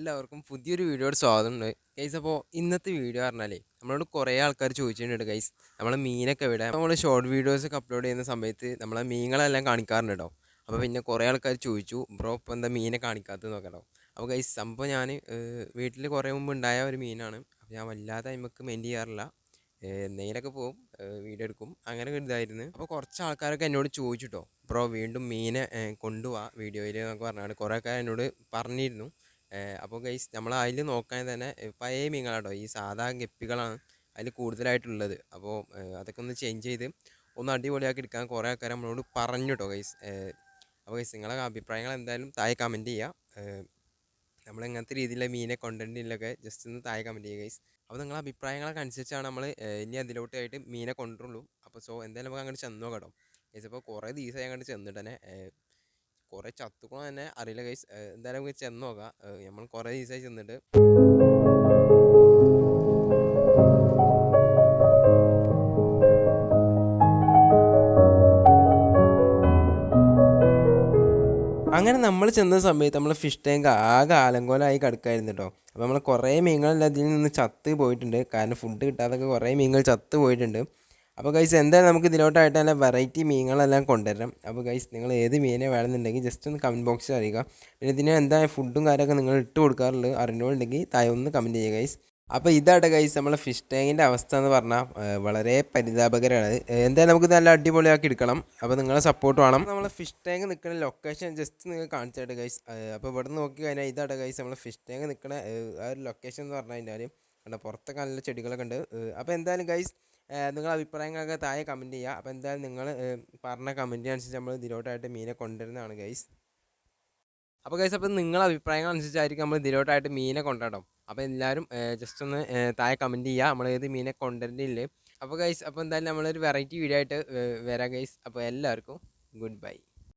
എല്ലാവർക്കും പുതിയൊരു വീഡിയോയുടെ സ്വാഗതം ഉണ്ട് ഗൈസ് അപ്പോൾ ഇന്നത്തെ വീഡിയോ പറഞ്ഞാൽ നമ്മളോട് കുറേ ആൾക്കാർ ചോദിച്ചിട്ടുണ്ട് ഗൈസ് നമ്മളെ മീനൊക്കെ ഇവിടെ നമ്മൾ ഷോർട്ട് വീഡിയോസ് ഒക്കെ അപ്ലോഡ് ചെയ്യുന്ന സമയത്ത് നമ്മളെ മീനുകളെല്ലാം കാണിക്കാറുണ്ട് കേട്ടോ അപ്പോൾ പിന്നെ കുറേ ആൾക്കാർ ചോദിച്ചു ബ്രോ ഇപ്പോൾ എന്താ മീനെ കാണിക്കാത്തത്? നോക്കട്ടോ അപ്പോൾ ഗൈസ് സംഭവം ഞാൻ വീട്ടിൽ കുറേ മുമ്പ് ഉണ്ടായ ഒരു മീനാണ്. അപ്പോൾ ഞാൻ വല്ലാതെ അതിമക്ക് മെയിൻ ചെയ്യാറില്ല. എന്തെങ്കിലുമൊക്കെ പോകും വീഡിയോ എടുക്കും. അങ്ങനെ ഒരു ഇതായിരുന്നു. അപ്പോൾ കുറച്ച് ആൾക്കാരൊക്കെ എന്നോട് ചോദിച്ചിട്ടോ ബ്രോ വീണ്ടും മീനെ കൊണ്ടുപോവാ വീഡിയോയിൽ എന്നൊക്കെ പറഞ്ഞാൽ കുറേ ആൾക്കാർ എന്നോട് പറഞ്ഞിരുന്നു. അപ്പോൾ ഗൈസ് നമ്മൾ അതിൽ നോക്കാൻ തന്നെ പഴയ മീനുകളാട്ടോ. ഈ സാധാ ഗപ്പികളാണ് അതിൽ കൂടുതലായിട്ടുള്ളത്. അപ്പോൾ അതൊക്കെ ഒന്ന് ചേഞ്ച് ചെയ്ത് ഒന്ന് അടിപൊളിയാക്കി എടുക്കാൻ കുറേ ആൾക്കാർ നമ്മളോട് പറഞ്ഞു കേട്ടോ ഗൈസ് അപ്പോൾ ഗൈസ് നിങ്ങളുടെ അഭിപ്രായങ്ങൾ എന്തായാലും താഴെ കമന്റ് ചെയ്യുക നമ്മൾ എങ്ങനത്തെ രീതിയിലുള്ള മീനെ കൊണ്ടുവരണ്ടില്ലൊക്കെ ജസ്റ്റ് ഒന്ന് താഴെ കമന്റ് ചെയ്യുക ഗൈസ് അപ്പോൾ നിങ്ങളെ അഭിപ്രായങ്ങളൊക്കെ അനുസരിച്ചാണ് നമ്മൾ ഇനി അതിലോട്ടായിട്ട് മീനെ കൊണ്ടുവരുള്ളൂ അപ്പോൾ സോ എന്തായാലും നമുക്ക് അങ്ങോട്ട് ചെന്ന് നോക്കാം ഗൈസ് അപ്പോൾ കുറേ ദിവസമായി അങ്ങോട്ട് ചെന്നിട്ട് തന്നെ കുറേ ചത്തുക്കണോ തന്നെ അറിയില്ല കൈസ് എന്തായാലും നമുക്ക് ചെന്ന് നോക്കാം. നമ്മൾ കുറേ ദിവസമായി ചെന്നിട്ട്. അങ്ങനെ നമ്മൾ ചെന്ന സമയത്ത് നമ്മൾ ഫിഷ് ടാങ്ക് ആകെ ആലങ്കോലമായി കിടക്കായിരുന്നു കേട്ടോ അപ്പോൾ നമ്മൾ കുറേ മീനുകളെല്ലാം അതിൽ നിന്ന് ചത്ത് പോയിട്ടുണ്ട്. കാരണം ഫുഡ് കിട്ടാതൊക്കെ കുറേ മീനുകൾ ചത്ത് പോയിട്ടുണ്ട്. അപ്പോൾ ഗൈസ് എന്തായാലും നമുക്ക് ഇതിലോട്ടായിട്ട് നല്ല വെറൈറ്റി മീനുകളെല്ലാം കൊണ്ടുവരാം. അപ്പോൾ ഗൈസ് നിങ്ങൾ ഏത് മീനെ വേണമെന്നുണ്ടെങ്കിൽ ജസ്റ്റ് ഒന്ന് കമന്റ് ബോക്സിൽ അറിയുക. പിന്നെ ഇതിന് എന്താ ഫുഡും കാര്യമൊക്കെ നിങ്ങൾ ഇട്ട് കൊടുക്കാറുള്ളത് അറിഞ്ഞുകൊണ്ടെങ്കിൽ താഴെ ഒന്ന് കമന്റ് ചെയ്യുക ഗൈസ് അപ്പോൾ ഇതാട്ടെ ഗൈസ് നമ്മളെ ഫിഷ് ടാങ്കിന്റെ അവസ്ഥ എന്ന് പറഞ്ഞാൽ വളരെ പരിതാപകരമാണ്. എന്തായാലും നമുക്ക് നല്ല അടിപൊളിയാക്കി എടുക്കണം. അപ്പോൾ നിങ്ങളെ സപ്പോർട്ട് വേണം. നമ്മളെ ഫിഷ് ടാങ്ക് നിൽക്കുന്ന ലൊക്കേഷൻ ജസ്റ്റ് നിങ്ങൾ കാണിച്ചാട്ടെ ഗൈസ് അപ്പോൾ ഇവിടെ നോക്കി കഴിഞ്ഞാൽ ഇതാട്ടെ ഗൈസ് നമ്മളെ ഫിഷ് ടാങ്ക് നിൽക്കുന്ന ആ ഒരു ലൊക്കേഷൻ എന്ന് പറഞ്ഞു കഴിഞ്ഞാൽ കണ്ട പുറത്തൊക്കെ നല്ല ചെടികളൊക്കെ ഉണ്ട്. അപ്പോൾ എന്തായാലും ഗൈസ് നിങ്ങളുടെ അഭിപ്രായങ്ങളൊക്കെ താഴെ കമന്റ് ചെയ്യുക അപ്പോൾ എന്തായാലും നിങ്ങൾ പറഞ്ഞ കമന്റ് അനുസരിച്ച് നമ്മൾ ഇതിലോട്ടായിട്ട് മീനെ കൊണ്ടുവരുന്നതാണ് ഗൈസ് അപ്പോൾ ഗൈസ് അപ്പോൾ നിങ്ങളുടെ അഭിപ്രായങ്ങൾ അനുസരിച്ചായിരിക്കും നമ്മൾ ഇതിലോട്ടായിട്ട് മീനെ കൊണ്ടുവരണം. അപ്പോൾ എല്ലാവരും ജസ്റ്റ് ഒന്ന് താഴെ കമന്റ് ചെയ്യുക നമ്മൾ ഏത് മീനെ കൊണ്ടുവരുന്നില്ലേ അപ്പോൾ ഗൈസ് അപ്പോൾ എന്തായാലും നമ്മളൊരു വെറൈറ്റി വീഡിയോ ആയിട്ട് വരാം ഗൈസ് അപ്പോൾ എല്ലാവർക്കും ഗുഡ് ബൈ